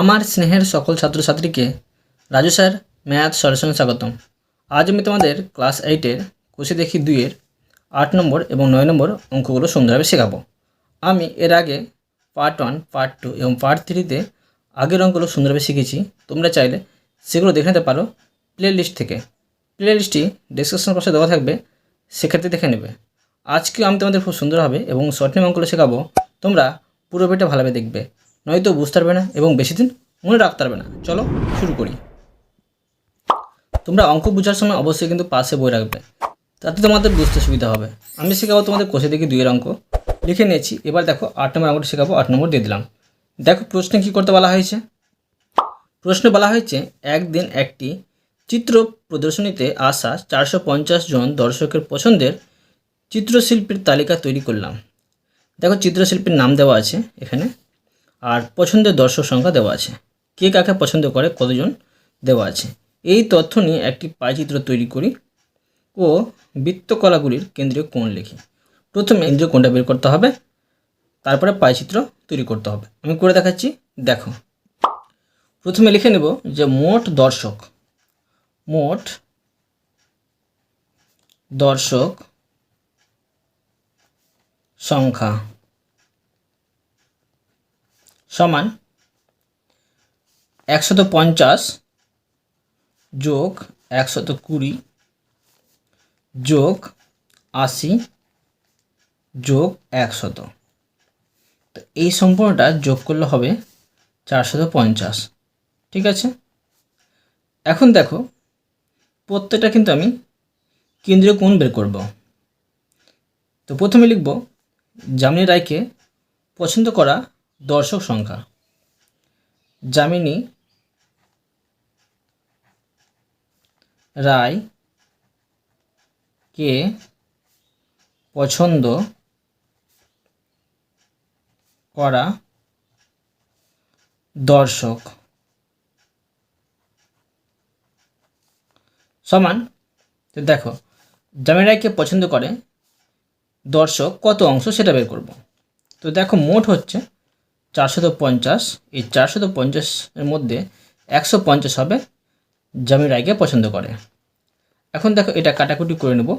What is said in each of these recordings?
আমার স্নেহের সকল ছাত্রছাত্রীকে রাজু স্যার ম্যাথ সলিউশনে স্বাগতম। আজ আমি তোমাদের ক্লাস এইটের কুশি দেখি দুইয়ের আট নম্বর এবং নয় নম্বর অঙ্কগুলো সুন্দরভাবে শেখাবো। আমি এর আগে পার্ট ওয়ান পার্ট টু এবং পার্ট থ্রিতে আগের অঙ্কগুলো সুন্দরভাবে শিখেছি। তোমরা চাইলে সেগুলো দেখে নিতে পারো প্লে লিস্ট থেকে প্লে লিস্টটি ডিসক্রিপশন বক্সে দেওয়া থাকবে সেক্ষেত্রে দেখে নেবে। আজকে আমি তোমাদের খুব সুন্দরভাবে এবং শর্ট নেম অঙ্কগুলো শেখাবো। তোমরা পুরো বইটা ভালোভাবে দেখবে। নয়তো বুঝতে পারবে না এবং বেশি দিন মনে রাখতে পারবে না। চলো শুরু করি। তোমরা অঙ্ক বোঝার সময় অবশ্যই কিন্তু পাশে বই রাখবে। তাতে তোমাদের বুঝতে সুবিধা হবে। আমি শেখাবো তোমাদের কোষে দেখি দুইয়ের অঙ্ক। লিখে নিয়েছি। এবার দেখো আট নম্বর অঙ্কটা শেখাবো, আট নম্বর দিয়ে দিলাম। দেখো প্রশ্নে কী করতে বলা হয়েছে? প্রশ্নে বলা হয়েছে, একদিন একটি চিত্র প্রদর্শনীতে আসা চারশো পঞ্চাশ জন দর্শকের পছন্দের চিত্রশিল্পীর তালিকা তৈরি করলাম। দেখো চিত্রশিল্পীর নাম দেওয়া আছে এখানে। আর পছন্দের দর্শক সংখ্যা দেওয়া আছে। কে কাকে পছন্দ করে, কতজন দেওয়া আছে। এই তথ্য নিয়ে একটি পায়চিত্র তৈরি করি ও বৃত্তকলাগুলির কেন্দ্রীয় কোণ লিখি। প্রথমে কেন্দ্রীয় কোণটা বের করতে হবে, তারপরে পায়চিত্র তৈরি করতে হবে। আমি করে দেখাচ্ছি, দেখো। প্রথমে লিখে নেব যে মোট দর্শক মোট দর্শক সংখ্যা সমান একশত পঞ্চাশ যোগ একশত কুড়ি যোগ আশি যোগ একশত। তো এই সম্পূর্ণটা যোগ করলে হবে চারশত পঞ্চাশ। ঠিক আছে? এখন দেখো, প্রত্যেকটা কিন্তু আমি কেন্দ্রীয় কোণ বের করব। তো প্রথমে লিখব, যামিনী রায়কে পছন্দ করা দর্শক সংখ্যা। যামিনী, রায়, কে, পছন্দ, করা, দর্শক। সমান, তো দেখো জামিন রায়কে পছন্দ করে, দর্শক কত অংশ সেটা বের করব। তো দেখো, মোট হচ্ছে চারশত পঞ্চাশ, এই চারশত পঞ্চাশের মধ্যে একশো পঞ্চাশ হবে জামিন রায়কে পছন্দ করে। এখন দেখো এটা কাটাকুটি করে নেব।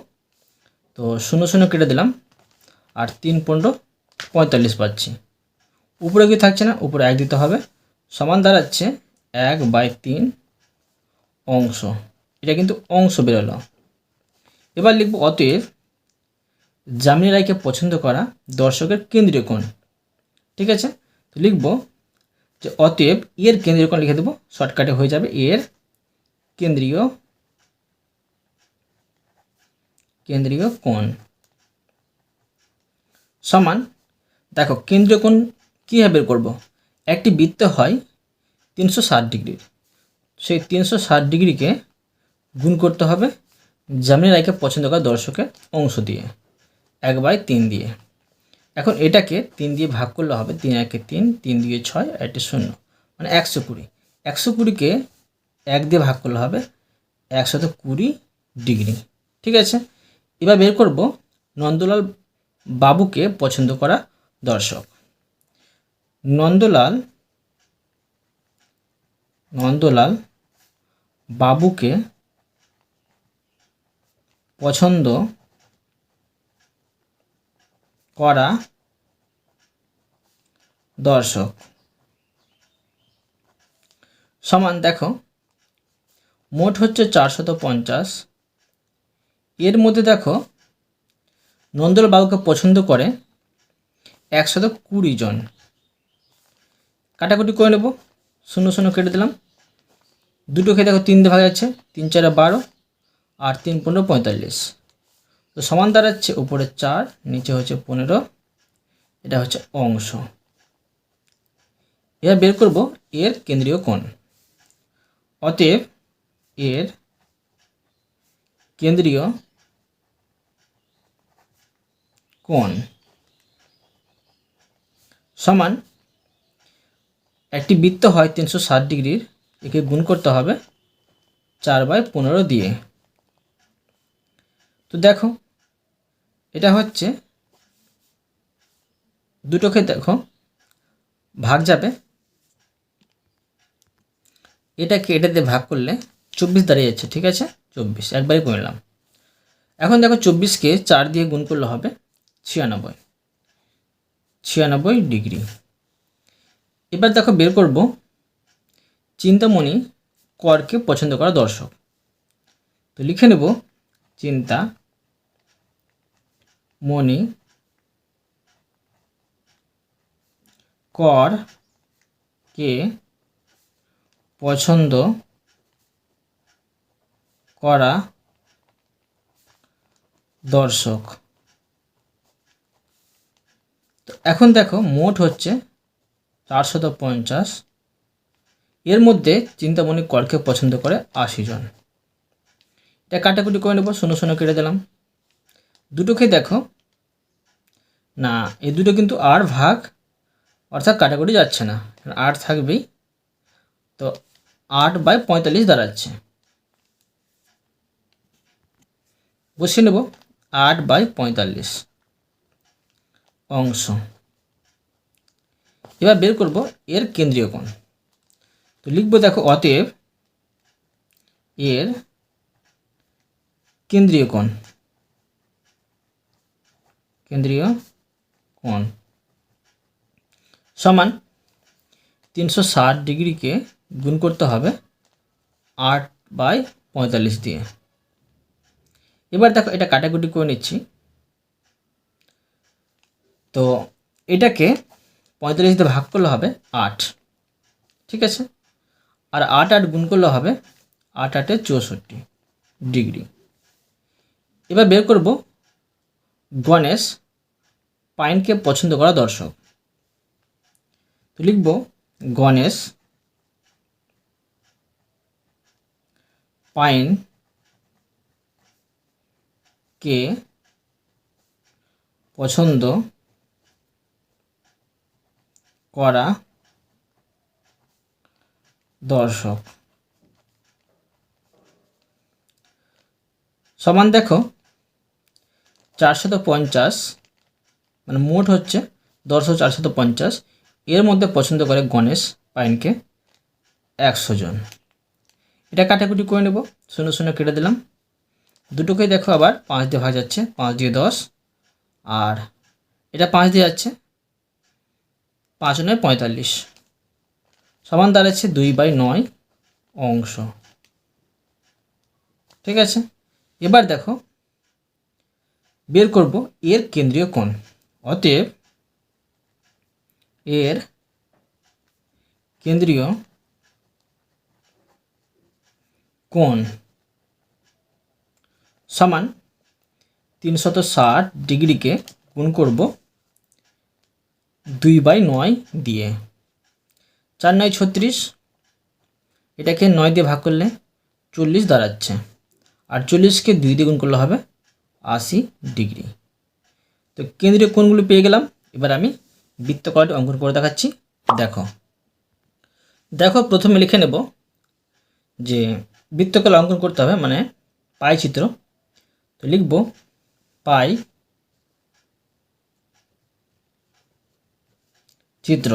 তো শূন্য শূন্য কেটে দিলাম আর তিন পনেরো পঁয়তাল্লিশ পাচ্ছি। উপরে কি থাকছে না? উপরে এক দিতে হবে। সমান দাঁড়াচ্ছে এক বাই তিন অংশ। এটা কিন্তু অংশ বেরোলো। এবার লিখব অতএব জামিনী রায়কে পছন্দ করা দর্শকের কেন্দ্রীয় কোণ। ঠিক আছে? তো লিখব যে অতএব এর কেন্দ্রীয় কোণ লিখে দেবো, শর্টকাটে হয়ে যাবে এর কেন্দ্রীয় কেন্দ্রীয় কোণ। সমান, দেখো কেন্দ্রীয় কোণ কীভাবে বের করব? একটি বৃত্ত হয় তিনশো ষাট ডিগ্রির সেই তিনশো ষাট ডিগ্রিকে গুণ করতে হবে জামিনী রায়কে পছন্দ করা দর্শকের অংশ দিয়ে, এক বাই তিন দিয়ে। এখন এটাকে তিন দিয়ে ভাগ করলে হবে তিন, একে তিন তিন দিয়ে ছয় একটি শূন্য। মানে একশো কুড়ি। একশো কুড়িকে এক দিয়ে ভাগ করলে হবে একশত কুড়ি ডিগ্রি। ঠিক আছে? এবার বের করব নন্দলাল বাবুকে পছন্দ করা দর্শক। নন্দলাল নন্দলাল বাবুকে পছন্দ করা দর্শক। সমান দেখো, মোট হচ্ছে চারশত পঞ্চাশ। এর মধ্যে দেখো নন্দল বাবুকে পছন্দ করে একশত কুড়ি জন। কাটাকুটি করে নেব, শূন্য শূন্য কেটে দিলাম। দুটো দুটোকে দেখো তিন ভাগ যাচ্ছে তিন চারে বারো আর তিন পনেরো পঁয়তাল্লিশ। তো সমান দাঁড়াচ্ছে উপরে চার, নিচে হচ্ছে পনেরো, এটা হচ্ছে অংশ। এবার বের করব এর কেন্দ্রীয় কোণ। অতএব এর কেন্দ্রীয় কোণ সমান একটি বৃত্ত হয় তিনশো ষাট ডিগ্রির, একে গুণ করতে হবে চার বাই পনেরো দিয়ে। তো দেখো এটা হচ্ছে দুটোকে দেখো, ভাগ যাবে। এটাকে এটাতে ভাগ করলে চব্বিশ দাঁড়িয়ে যাচ্ছে, ঠিক আছে? চব্বিশ একবারে করে নিলাম। এখন দেখো চব্বিশকে চার দিয়ে গুণ করলে হবে ছিয়ানব্বই ছিয়ানব্বই ডিগ্রি। এবার দেখো বের করব চিন্তামণি করকে পছন্দ করা দর্শক। তো লিখে নেব চিন্তা মণি, কর, কে, পছন্দ, করা, দর্শক। তো এখন দেখো, মোট হচ্ছে চারশত পঞ্চাশ। এর মধ্যে চিন্তামণি করকে পছন্দ করে আশি জন। এটা কাটাকুটি করে নেব শূন্য শূন্য কেটে দিলাম। দুটোকে দেখো। না, এই দুটো কিন্তু আর ভাগ, অর্থাৎ কাটাকুটি যাচ্ছে না। আট থাকবেই। তো আট বাই পঁয়তাল্লিশ দাঁড়াচ্ছে। বসিয়ে নেব। আট বাই পঁয়তাল্লিশ অংশ। এবার বের করব এর কেন্দ্রীয় কোণ। তো লিখব দেখো অতএব এর কেন্দ্রীয় কোণ। কেন্দ্রীয় কোণ। সমান তিনশো ষাট ডিগ্রিকে গুণ করতে হবে আট বাই পঁয়তাল্লিশ দিয়ে। এবার দেখো, এটা কাটাকুটি করে নিচ্ছি। তো এটাকে পঁয়তাল্লিশ দিয়ে ভাগ করলে হবে আট। ঠিক আছে? আর আট আট গুণ করলে হবে আট আটে চৌষট্টি ডিগ্রি। এবার বের করব গণেশ পাইনকে পছন্দ করা দর্শক। তো লিখব গণেশ পাইন কে পছন্দ করা দর্শক। সমান দেখো, চারশত পঞ্চাশ মানে মোট হচ্ছে দশশো চারশত পঞ্চাশ। এর মধ্যে পছন্দ করে গণেশ পাইনকে একশো জন। এটা কাটাকুটি করে নেব। শূন্য শূন্য কেটে দিলাম। দুটোকেই দেখো আবার পাঁচ দিয়ে ভাগ যাচ্ছে, পাঁচ দিয়ে দশ। আর এটা পাঁচ দিয়ে যাচ্ছে, পাঁচ নয় পঁয়তাল্লিশ। সমান দাঁড়াচ্ছে দুই বাই নয় অংশ। ঠিক আছে? এবার দেখো, বের করব এর কেন্দ্রীয় কোণ। অতএব এর কেন্দ্রীয় কোণ সমান তিনশত ষাট ডিগ্রিকে গুণ করব দুই বাই নয় দিয়ে। চার নয় ছত্রিশ, এটাকে নয় দিয়ে ভাগ করলে চল্লিশ দাঁড়াচ্ছে। আর চল্লিশকে দুই দিয়ে গুণ করলে হবে আশি ডিগ্রি। তো কেন্দ্রীয় কোণগুলো পেয়ে গেলাম। এবার আমি বৃত্তকলাটি অঙ্কন করে দেখাচ্ছি। দেখো। দেখো, প্রথমে লিখে নেব যে বৃত্তকলা অঙ্কন করতে হবে মানে পাই চিত্র। তো লিখব পাই চিত্র।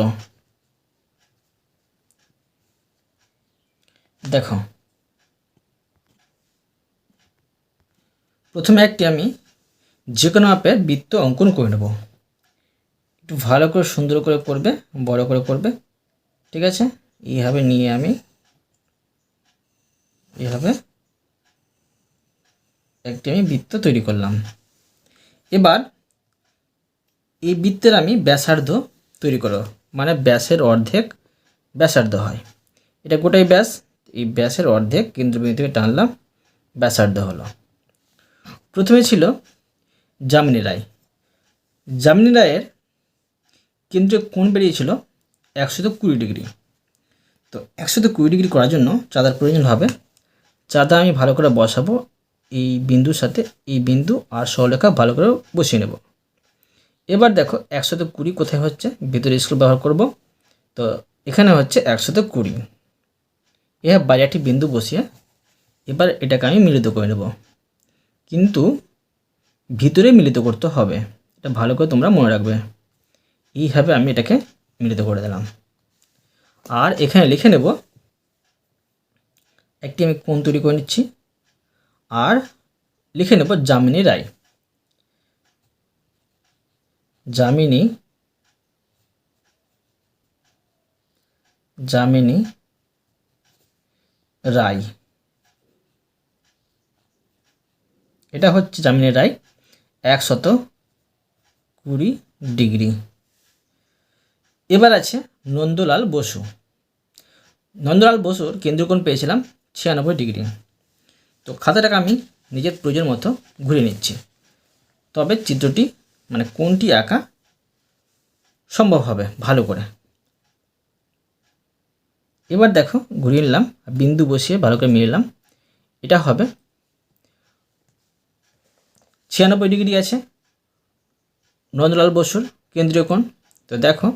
দেখো। প্রথমে একটি আমি যে কোনো মাপে বৃত্ত অঙ্কন করে নেব। একটু ভালো করে সুন্দর করে করবে, বড় করে করবে, ঠিক আছে? এইভাবে নিয়ে আমি এভাবে একটি আমি বৃত্ত তৈরি করলাম। এবার এই বৃত্তের আমি ব্যাসার্ধ তৈরি করো মানে ব্যাসের অর্ধেক ব্যাসার্ধ হয়। এটা গোটাই ব্যাস, এই ব্যাসের অর্ধেক কেন্দ্রবিন্দু থেকে টানলাম, ব্যাসার্ধ হলো। প্রথমে ছিল যামিনী রায়। যামিনী রায়ের কেন্দ্রে কোণ বেরিয়েছিল একশত কুড়ি ডিগ্রি। তো একশত কুড়ি ডিগ্রি করার জন্য চাঁদার প্রয়োজন হবে। চাঁদা আমি ভালো করে বসাবো, এই বিন্দুর সাথে এই বিন্দু আর সরলেখা ভালো করে বসিয়ে নেব। এবার দেখো একশত কুড়ি কোথায় হচ্ছে, ভিতরে স্কুল ব্যবহার করব। তো এখানে হচ্ছে একশত কুড়ি। এবার বাইরে একটি বিন্দু বসিয়ে এবার এটাকে আমি মিলিত করে নেব। কিন্তু ভিতরে মিলিত করতে হবে। এটা ভালো করে তোমরা মনে রাখবে। এইভাবে আমি এটাকে মিলিত করে দিলাম। আর এখানে লিখে নেব, একটি আমি কোন তৈরি করে নিচ্ছি। আর লিখে নেব যামিনী রায়। যামিনী যামিনী রায়। এটা হচ্ছে যামিনী রায়। একশত কুড়ি ডিগ্রি। এবার আছে নন্দলাল বসু। নন্দলাল বসুর কেন্দ্রকোণ পেয়েছিলাম ছিয়ানব্বই ডিগ্রি। তো খাতাটাকে আমি নিজের প্রয়োজন মতো ঘুরিয়ে নিচ্ছি। তবে চিত্রটি মানে কোনটি আঁকা সম্ভব হবে ভালো করে। এবার দেখো, ঘুরিয়ে নিলাম, বিন্দু বসিয়ে ভালো করে মিলালাম। এটা হবে ছিয়ানব্বই ডিগ্রি আছে। নন্দলাল বসুর কেন্দ্রীয় কোণ। তো দেখো,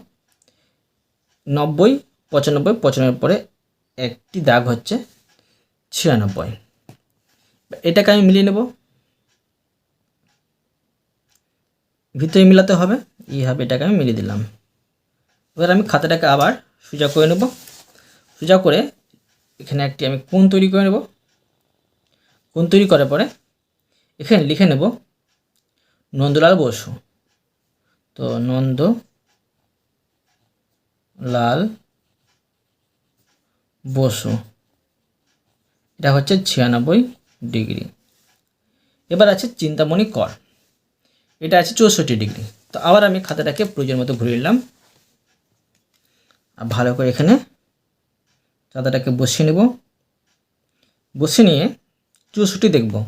নব্বই, পঁচানব্বই পঁচানব্বই পরে একটি দাগ হচ্ছে ছিয়ানব্বই। এটাকে আমি মিলিয়ে নেব। ভিতরে মিলাতে হবে এইভাবে এটাকে আমি মিলিয়ে দিলাম। এবার আমি খাতাটাকে আবার সোজা করে নেব। সোজা করে এখানে একটি আমি কোণ তৈরি করে নেব। কোণ তৈরি করার পরে এখানে লিখে নেব নন্দলাল বসু। তো নন্দ লাল বসু। এটা হচ্ছে ছিয়ানব্বই ডিগ্রি। এবার আছে চিন্তামণি কর। এটা আছে চৌষট্টি ডিগ্রি। তো আবার আমি খাতাটাকে প্রয়োজন মতো ঘুরিয়ে নিলাম। আর ভালো করে এখানে চাঁদাটাকে বসিয়ে নেব। বসিয়ে নিয়ে চৌষট্টি দেখব।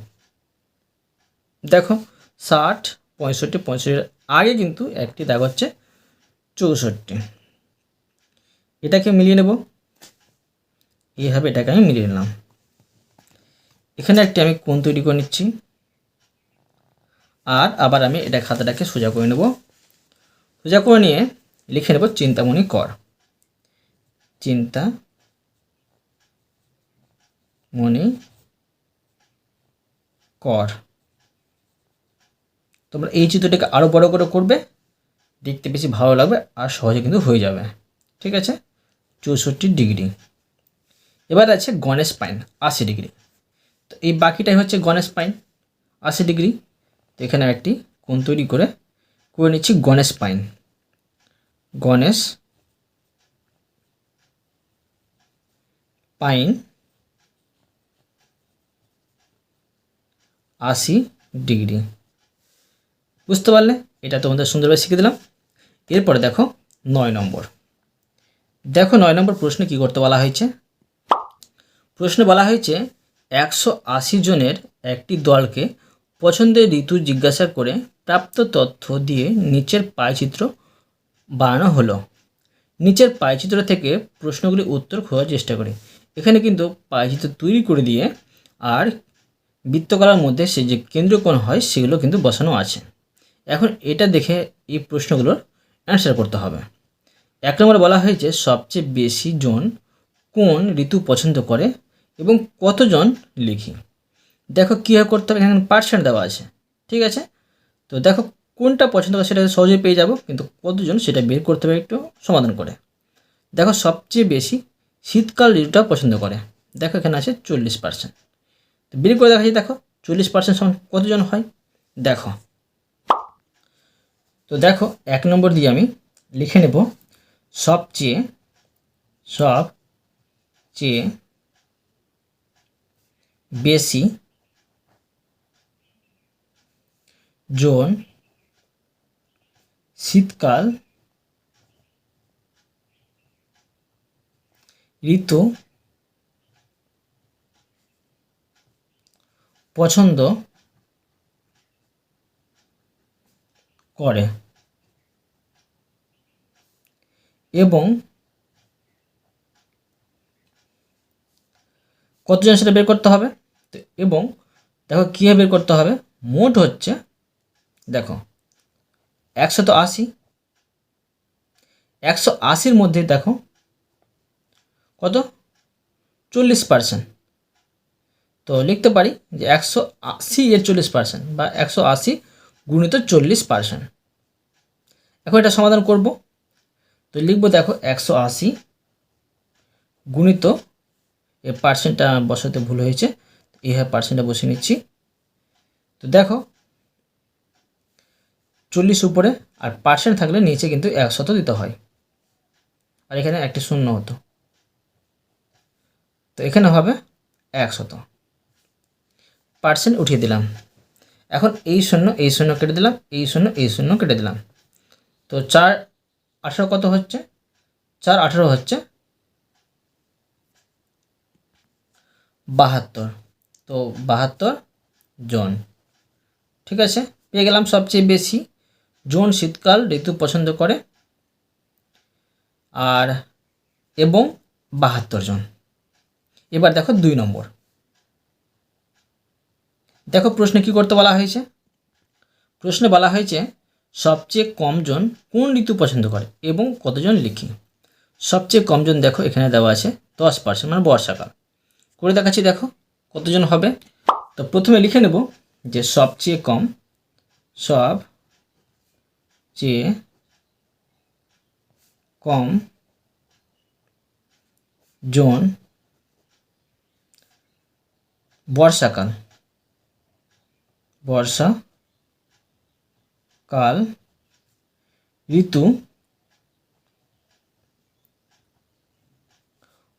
দেখো ষাট, পঁয়ষট্টি পঁয়ষট্টির আগে কিন্তু একটি দাগ হচ্ছে চৌষট্টি। এটাকে মিলিয়ে নেব। এইভাবে এটাকে আমি মিলিয়ে নিলাম। এখানে একটি আমি কোণ তৈরি করে নিচ্ছি। আর আবার আমি এটা খাতাটাকে সোজা করে নেব। সোজা করে নিয়ে লিখে নেব চিন্তামণি কর। চিন্তা মণি কর। তোমরা এই চিত্রটাকে আরও বড় করে করবে, দেখতে বেশি ভালো লাগবে আর সহজে কিন্তু হয়ে যাবে। ঠিক আছে? চৌষট্টি ডিগ্রি। এবার আছে গণেশ পাইন, আশি ডিগ্রি। তো এই বাকিটাই হচ্ছে গণেশ পাইন, আশি ডিগ্রি। তো এখানে একটি কোণ তৈরি করে করে নিচ্ছি গণেশ পাইন। গণেশ পাইন, আশি ডিগ্রি। বুঝতে পারলে? এটা তোমাদের সুন্দরভাবে শিখে দিলাম। এরপরে দেখো নয় নম্বর। দেখো নয় নম্বর প্রশ্নে কী করতে বলা হয়েছে? প্রশ্নে বলা হয়েছে, একশো আশি জনের একটি দলকে পছন্দের ঋতু জিজ্ঞাসা করে প্রাপ্ত তথ্য দিয়ে নিচের পায়চিত্র বানানো হলো। নিচের পায়চিত্র থেকে প্রশ্নগুলির উত্তর খোঁজার চেষ্টা করি। এখানে কিন্তু পায়চিত্র তৈরি করে দিয়ে আর বৃত্তকলার মধ্যে সে যে কেন্দ্রকোণ হয় সেগুলো কিন্তু বসানো আছে। এখন এটা দেখে এই প্রশ্নগুলোর অ্যান্সার করতে হবে। এক নম্বরে বলা হয়েছে, সবচেয়ে বেশি জন কোন ঋতু পছন্দ করে এবং কতজন লিখি? দেখো কীভাবে করতে হবে, এখানে পার্সেন্ট দেওয়া আছে, ঠিক আছে? তো দেখো কোনটা পছন্দ করে সেটা সহজেই পেয়ে যাব, কিন্তু কতজন সেটা বের করতে হবে একটু সমাধান করে। দেখো সবচেয়ে বেশি শীতকাল ঋতুটা পছন্দ করে, দেখো এখানে আছে চল্লিশ পার্সেন্ট বের করে দেখা যায় দেখো চল্লিশ পার্সেন্ট সমান কতজন হয়? দেখো তো দেখো, এক নম্বর দিয়ে আমি লিখে নেব, সবচেয়ে সব চেয়ে বেশি জন শীতকাল ঋতু পছন্দ করে। এবং কতজন সেটা বের করতে হবে? এবং দেখো কীভাবে বের করতে হবে? মোট হচ্ছে, দেখো একশো তো আশি। একশো আশির মধ্যে দেখো কত? চল্লিশ পার্সেন্ট তো লিখতে পারি যে একশো আশি এর চল্লিশ পার্সেন্ট বা একশো আশি গুণিত চল্লিশ পার্সেন্ট এখন এটা সমাধান করব। তো লিখব, দেখো, একশো আশি গুণিত, এই পার্সেন্টটা বসাতে ভুল হয়েছে এইভাবে পার্সেন্টটা বসে নিচ্ছি। তো দেখো, চল্লিশ উপরে, আর পার্সেন্ট থাকলে নিচে কিন্তু একশত দিতে হয়। আর এখানে একটি শূন্য হতো। তো এখানে হবে একশত। পার্সেন্ট উঠিয়ে দিলাম। এখন এই শূন্য এই শূন্য কেটে দিলাম, এই শূন্য এই শূন্য কেটে দিলাম। তো চার আঠারো কত হচ্ছে? চার আঠারো হচ্ছে বাহাত্তর। তো বাহাত্তর জন, ঠিক আছে? পেয়ে গেলাম সবচেয়ে বেশি। জন শীতকাল ঋতু পছন্দ করে আর এবং বাহাত্তর জন। এবার দেখো দুই নম্বর। দেখো প্রশ্নে কি করতে বলা হয়েছে? প্রশ্নে বলা হয়েছে, সবচেয়ে কম জন কোন ঋতু পছন্দ করে এবং কতজন লিখি? সবচেয়ে কম জন দেখো এখানে দেওয়া আছে, দশ পার্সেন্ট মানে বর্ষাকাল। করে দেখাচ্ছি দেখো, কতজন হবে? তো প্রথমে লিখে নেব যে সবচেয়ে কম, সব চেয়ে কম জন বর্ষাকাল। বর্ষা, কাল, ঋতু,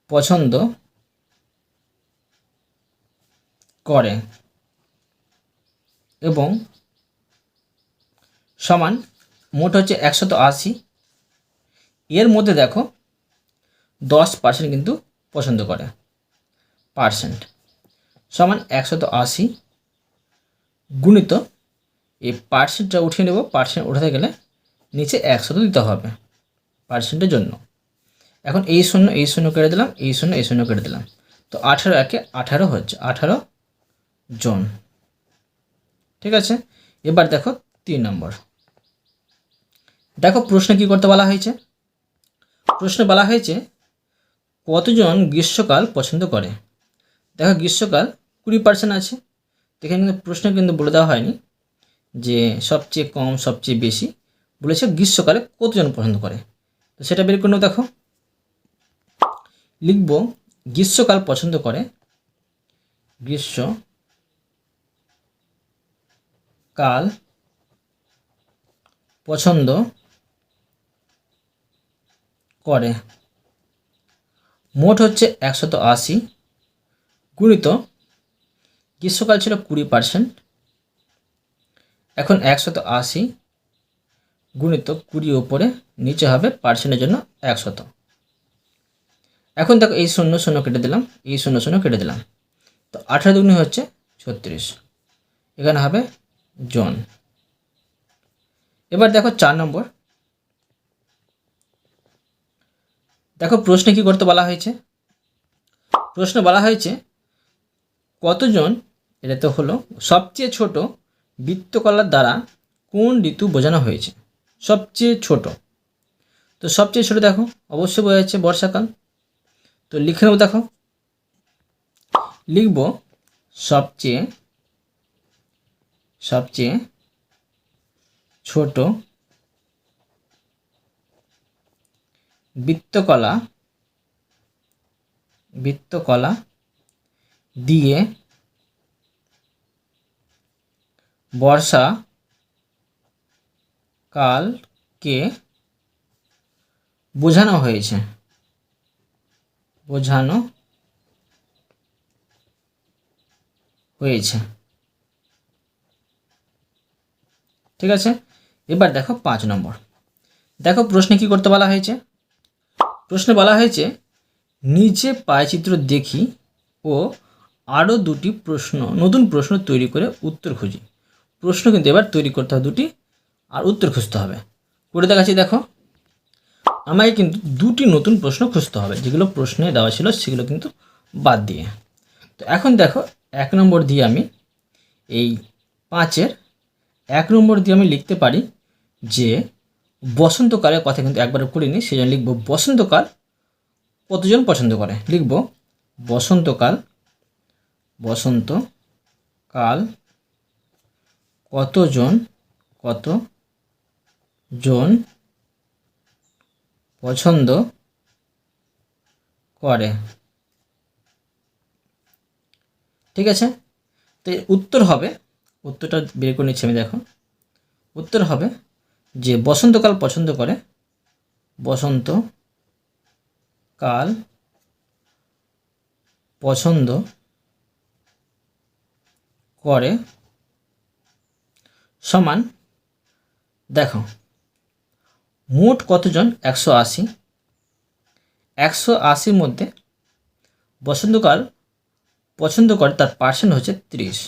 পছন্দ করে এবং সমান মোট হচ্ছে একশত আশি। এর মধ্যে দেখো দশ পার্সেন্ট কিন্তু পছন্দ করে পার্সেন্ট সমান একশত আশি। গুণিত এই পার্সেন্টটা উঠিয়ে নেব। পার্সেন্ট উঠাতে গেলে নিচে একশত দিতে হবে পার্সেন্টের জন্য। এখন এই শূন্য এই শূন্য কেটে দিলাম, এই শূন্য এই শূন্য কেটে দিলাম। তো আঠারো একে আঠারো হচ্ছে আঠারো জন। ঠিক আছে? এবার দেখো তিন নম্বর। দেখো প্রশ্ন কি করতে বলা হয়েছে? প্রশ্নে বলা হয়েছে, কতজন গ্রীষ্মকাল পছন্দ করে? দেখো গ্রীষ্মকাল কুড়ি পার্সেন্ট আছে। এখানে কিন্তু প্রশ্ন কিন্তু বলে দেওয়া হয়নি যে সবচেয়ে কম, সবচেয়ে বেশি। বলেছে গ্রীষ্মকালে কতজন পছন্দ করে? তো সেটা বের করে দেখো। লিখব, গ্রীষ্মকাল পছন্দ করে। গ্রীষ্ম কাল পছন্দ করে। মোট হচ্ছে একশত আশি। গুণিত গ্রীষ্মকাল ছিল কুড়ি পার্সেন্ট এখন একশত আশি। গুণিত কুড়ি ওপরে নিচে হবে পার্সেন্টের জন্য একশত। এখন দেখো এই শূন্য শূন্য কেটে দিলাম, এই শূন্য শূন্য কেটে দিলাম। তো আঠারো দুগুণি হচ্ছে ছত্রিশ। এখানে হবে জন। এবার দেখো চার নম্বর। দেখো প্রশ্নে কি করতে বলা হয়েছে? প্রশ্ন বলা হয়েছে কতজন এটা তো হলো সবচেয়ে ছোট বৃত্তকলার দ্বারা কোন ঋতু বোঝানো হয়েছে? সবচেয়ে ছোট। তো সবচেয়ে ছোট দেখো, অবশ্যই বোঝা যাচ্ছে বর্ষাকাল। তো লিখে নেব দেখো। লিখব সবচেয়ে সবচেয়ে ছোট বৃত্তকলা বৃত্তকলা দিয়ে বর্ষা কালকে বোঝানো হয়েছে? বোঝানো হয়েছে। ঠিক আছে? এবার দেখো পাঁচ নম্বর। দেখো প্রশ্নে কি করতে বলা হয়েছে? প্রশ্নে বলা হয়েছে, নিচে পায়চিত্র দেখি ও আরও দুটি প্রশ্ন, নতুন প্রশ্ন তৈরি করে উত্তর খুঁজি। প্রশ্ন কিন্তু এবার তৈরি করতে হবে দুটি, আর উত্তর খুঁজতে হবে। করে দেখাচ্ছি, দেখো। আমাকে কিন্তু দুটি নতুন প্রশ্ন খুঁজতে হবে, যেগুলো প্রশ্নে দেওয়া ছিল, সেগুলো কিন্তু বাদ দিয়ে। তো এখন দেখো, এক নম্বর দিয়ে আমি এই পাঁচের এক নম্বর দিয়ে আমি লিখতে পারি যে, বসন্তকালের কথা কিন্তু একবারে করিনি সেই জন্য লিখব, বসন্তকাল কতজন পছন্দ করে? লিখব, বসন্তকাল বসন্তকাল কতজন, কত জন পছন্দ করে? ঠিক আছে? তো উত্তর হবে, উত্তরটা বের করে নিচ্ছি আমি, দেখো। উত্তর হবে যে বসন্তকাল পছন্দ করে বসন্ত কাল পছন্দ করে সমান, দেখো, মোট কতজন? একশো আশি। একশো আশির মধ্যে বসন্তকাল পছন্দ করে তার পার্সেন্ট হচ্ছে তিরিশ।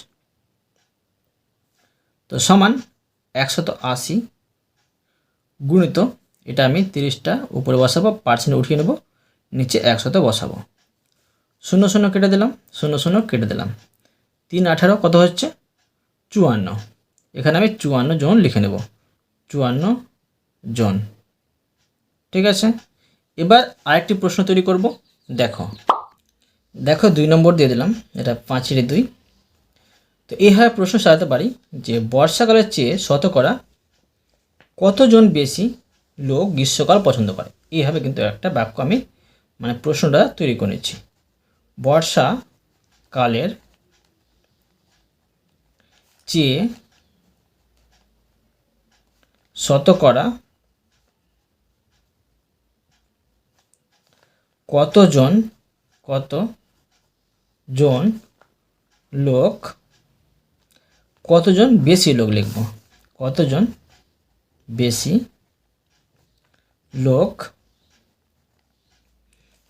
তো সমান একশত আশি গুণিত, এটা আমি তিরিশটা উপরে বসাবো, পার্সেন্ট উঠিয়ে নেব, নিচে একশত বসাবো। শূন্য শূন্য কেটে দিলাম, শূন্য শূন্য কেটে দিলাম। তিন আঠারো কত হচ্ছে? চুয়ান্ন। এখানে আমি চুয়ান্ন জন লিখে নেব। চুয়ান্ন জন। ঠিক আছে? এবার আরেকটি প্রশ্ন তৈরি করব। দেখো। দেখো দুই নম্বর দিয়ে দিলাম। এটা পাঁচের দুই। তো এইভাবে প্রশ্ন সাজাতে পারি যে বর্ষাকালের চেয়ে শতকরা কতজন বেশি লোক গ্রীষ্মকাল পছন্দ করে? এইভাবে কিন্তু একটা বাক্য আমি মানে প্রশ্নটা তৈরি করে নিচ্ছি। বর্ষাকালের চেয়ে শতকরা কতজন কত জন লোক, কতজন বেশি লোক লিখব? কতজন বেশি লোক?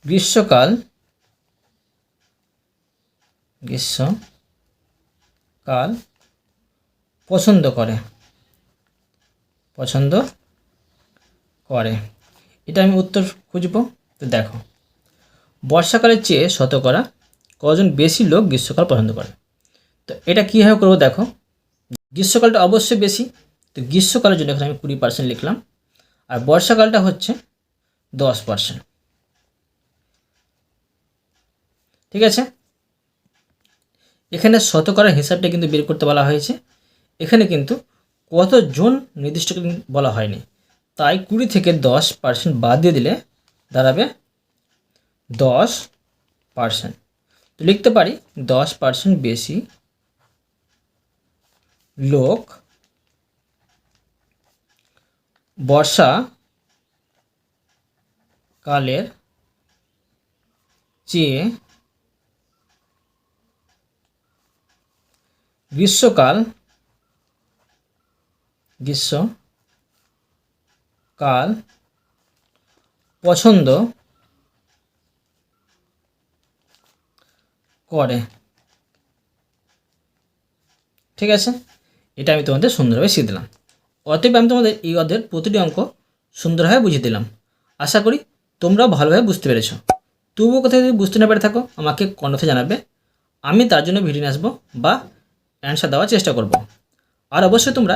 গ্রীষ্মকাল গ্রীষ্মকাল পছন্দ করে। পছন্দ করে। এটা আমি উত্তর খুঁজব, তো দেখো। বর্ষাকালের চেয়ে শতকরা কজন বেশি লোক গ্রীষ্মকাল পছন্দ করে? তো এটা কীভাবে করব দেখো? গ্রীষ্মকালটা অবশ্যই বেশি, তো গ্রীষ্মকালের জন্য এখানে আমি কুড়ি পার্সেন্ট লিখলাম। আর বর্ষাকালটা হচ্ছে দশ পার্সেন্ট ঠিক আছে? এখানে শতকরার হিসাবটা কিন্তু বের করতে বলা হয়েছে। এখানে কিন্তু কতজন নির্দিষ্ট বলা হয়নি। তাই কুড়ি থেকে দশ পার্সেন্ট বাদ দিয়ে দিলে দাঁড়াবে দশ পার্সেন্ট তো লিখতে পারি দশ পার্সেন্ট বেশি লোক বর্ষা কালের চেয়ে গ্রীষ্মকাল গ্রীষ্মকাল পছন্দ করে। ঠিক আছে? এটা আমি তোমাদের সুন্দরভাবে শিখে দিলাম। অতএব আমি তোমাদের এই অধ্যায়ের প্রতিটি অঙ্ক সুন্দরভাবে বুঝিয়ে দিলাম। আশা করি তোমরাও ভালোভাবে বুঝতে পেরেছ। তবুও কোথাও যদি বুঝতে না পেরে থাকো, আমাকে কণ্ঠে জানাবে। আমি তার জন্য ভিডিও নিয়ে আসব বা অ্যান্সার দেওয়ার চেষ্টা করব। আর অবশ্যই তোমরা